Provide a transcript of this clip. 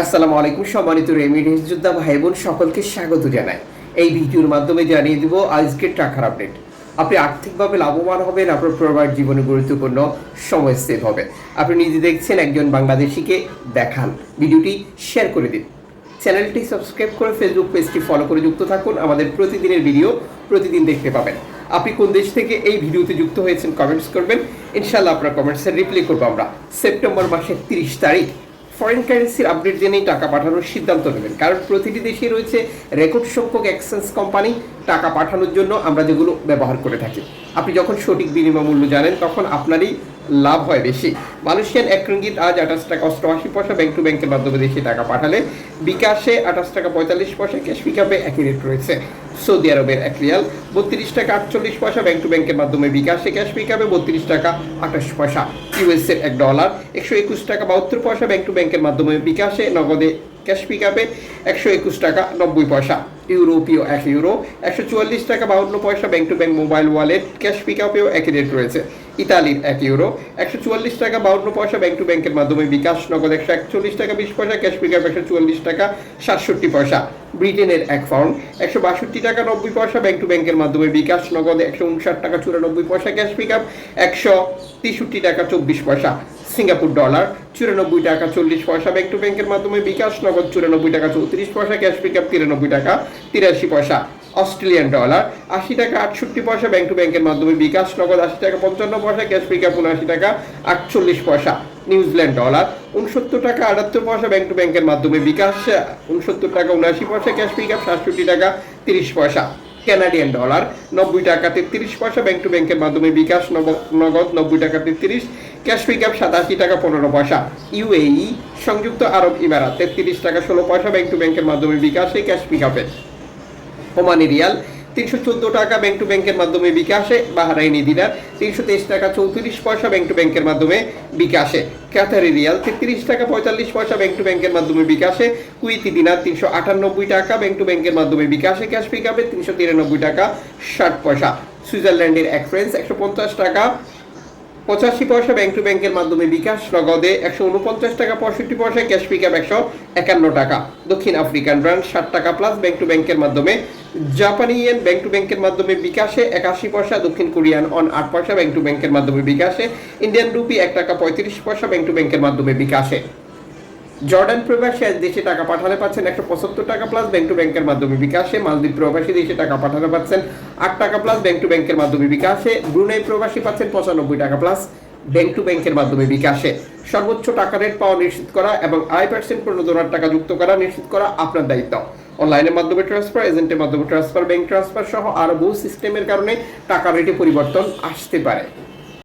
আসসালামু আলাইকুম, সম্মানিত রেমিডেন্স যোদ্ধা ভাই বোন, সকলকে স্বাগত জানাই। এই ভিডিওর মাধ্যমে জানিয়ে দিব আজকের টাকার আপডেট। আপনি আর্থিকভাবে লাভবান হবেন, আপনার পরিবার জীবনে গুরুত্বপূর্ণ সময় সেভ হবে। আপনি নিজে দেখছেন একজন বাংলাদেশিকে দেখান। ভিডিওটি শেয়ার করে দিন। চ্যানেলটি সাবস্ক্রাইব করে ফেসবুক পেজটি ফলো করে যুক্ত থাকুন। আমাদের প্রতিদিনের ভিডিও প্রতিদিন দেখতে পাবেন। আপনি কোন দেশ থেকে এই ভিডিওতে যুক্ত হয়েছেন কমেন্টস করবেন। ইনশাল্লাহ আপনার কমেন্টসের রিপ্লাই করব আমরা। সেপ্টেম্বর মাসের তিরিশ তারিখ ফরেন কারেন্সির আপডেট জেনেই টাকা পাঠানোর সিদ্ধান্ত নেবেন। কারণ প্রতিটি দেশে রয়েছে রেকর্ড সংখ্যক এক্সচেঞ্জ কোম্পানি টাকা পাঠানোর জন্য আমরা যেগুলো ব্যবহার করে থাকি। আপনি যখন সঠিক বিনিময় মূল্য জানেন, তখন আপনারই লাভ হয় বেশি। মালয়েশিয়ান এক রিঙ্গিত আজ আঠাশ টাকা অষ্টআশি পয়সা ব্যাংক টু ব্যাংকের মাধ্যমে দেশে টাকা পাঠালে। বিকাশে আঠাশ টাকা পঁয়তাল্লিশ পয়সা ক্যাশ পিকআপে একই রেট রয়েছে। সৌদি আরবের এক রিয়াল, বত্রিশ টাকা আটচল্লিশ পয়সা ব্যাংক টু ব্যাংকের মাধ্যমে বিকাশে ক্যাশ পিকআপে বত্রিশ টাকা আঠাশ পয়সা। ইউএসএর এক ডলার একশো একুশ টাকা বাহাত্তর পয়সা ব্যাংক টু ব্যাংকের মাধ্যমে বিকাশে, নগদে ক্যাশ পিকআপে একশো একুশ টাকা নব্বই পয়সা। ইউরোপীয় এক ইউরো, একশো চুয়াল্লিশ টাকা বাউন্ন পয়সা bank to bank mobile wallet cash পিকআপেও একই রেট রয়েছে। ইতালির এক ইউরো, একশো চুয়াল্লিশ টাকা বাউন্ন পয়সা ব্যাংক টু ব্যাংকের মাধ্যমে বিকাশ, নগদ একশো একচল্লিশ টাকা বিশ পয়সা ক্যাশ পিকআপ একশো চুয়াল্লিশ টাকা, সাতষট্টি পয়সা। ব্রিটেনের এক পাউন্ড একশো বাষট্টি টাকা নব্বই পয়সা ব্যাংক টু ব্যাংকের মাধ্যমে বিকাশ, নগদ একশো উনষাট টাকা চুরানব্বই পয়সা ক্যাশ পিকআপ একশো তেষট্টি টাকা চব্বিশ পয়সা। সিঙ্গাপুর ডলার চুরানব্বই টাকা চল্লিশ পয়সা ব্যাংক টু ব্যাংকের মাধ্যমে বিকাশ, নগদ চুরানব্বই টাকা চৌত্রিশ পয়সা ক্যাশ পিকআপ তিরানব্বই টাকা তিরাশি পয়সা। অস্ট্রেলিয়ান ডলার, আশি টাকা আটষট্টি পয়সা ব্যাংক টু ব্যাংকের মাধ্যমে বিকাশ, নগদ আশি টাকা, পঞ্চান্ন পয়সা ক্যাশ পিকআপ উনআশি টাকা, আটচল্লিশ পয়সা নিউজিল্যান্ড ডলার উনসত্তর টাকা আটাত্তর পয়সা ব্যাংক টু ব্যাংকের মাধ্যমে বিকাশ, উনসত্তর টাকা উনআশি পয়সা ক্যাশ পিকআপ সাতষট্টি টাকা তিরিশ পয়সা কানাডিয়ান ডলার নব্বই টাকা তেত্রিশ পয়সা ব্যাংক টু ব্যাংকের মাধ্যমে বিকাশ, নগদ নব্বই টাকা তেত্রিশ ক্যাশ পিকআপ সাতাশি টাকা পনেরো পয়সা ইউএই সংযুক্ত আরব ইমারাত, তেত্রিশ টাকা ষোলো পয়সা ব্যাংক টু ব্যাংকের মাধ্যমে বিকাশে ক্যাশ পিকআপে ওমানি রিয়াল, তিনশো চোদ্দ টাকা ব্যাংক টু ব্যাংকের মাধ্যমে বিকাশে, বাহারাইনি দিনার তিনশো তেইশ টাকা চৌত্রিশ পয়সা ব্যাংক টু ব্যাংকের মাধ্যমে বিকাশে। ক্যাথারি রিয়াল, তেত্রিশ টাকা পঁয়তাল্লিশ পয়সা ব্যাংক টু ব্যাংকের মাধ্যমে বিকাশে। কুইতি দিনার, তিনশো আটানব্বই টাকা ব্যাংক টু ব্যাংকের মাধ্যমে বিকাশে ক্যাশ পিকআপে তিনশো তিরানব্বই টাকা ষাট পয়সা। সুইজারল্যান্ডের এক ফ্রেন্স একশো পঞ্চাশ টাকা পঁচাশি পয়সা ব্যাংক টু ব্যাংকের মাধ্যমে বিকাশ, নগদে একশো উনপঞ্চাশ টাকা, পঁয়ষট্টি পয়সা ক্যাশ পিকআপ একশো একান্ন টাকা। দক্ষিণ আফ্রিকান ব্র্যান্ড ষাট টাকা প্লাস ব্যাংক টু ব্যাংকের মাধ্যমে। জাপানি ইয়েন ব্যাংক টু ব্যাংকের মাধ্যমে বিকাশে একাশি পয়সা, দক্ষিণ কোরিয়ান অন আট পয়সা ব্যাংক টু ব্যাংকের মাধ্যমে বিকাশে। ইন্ডিয়ান রুপি এক টাকা পঁয়ত্রিশ পয়সা ব্যাংক টু ব্যাংকের মাধ্যমে বিকাশে। জর্ডান প্রবাসী দেশে টাকা পাঠালে পাচ্ছেন একশো পঁচাত্তর টাকা প্লাস ব্যাংক টু ব্যাংকের মাধ্যমে বিকাশে। মালদ্বীপ প্রবাসী দেশে টাকা পাঠালে পাচ্ছেন আট টাকা প্লাস ব্যাংক টু ব্যাংকের মাধ্যমে বিকাশে। ব্রুনাই প্রবাসী পাচ্ছেন পঁচানব্বই টাকা প্লাস ব্যাংক টু ব্যাংকের মাধ্যমে বিকাশে। সর্বোচ্চ টাকা রেট পাওয়া নিশ্চিত করা এবং আই পার্সেন্ট প্রণোদনার টাকা যুক্ত করা নিশ্চিত করা আপনার দায়িত্ব। অনলাইনের মাধ্যমে ট্রান্সফার এজেন্টের মাধ্যমে ট্রান্সফার ব্যাংক ট্রান্সফার সহ আরও বহু সিস্টেমের কারণে টাকা রেটে পরিবর্তন আসতে পারে।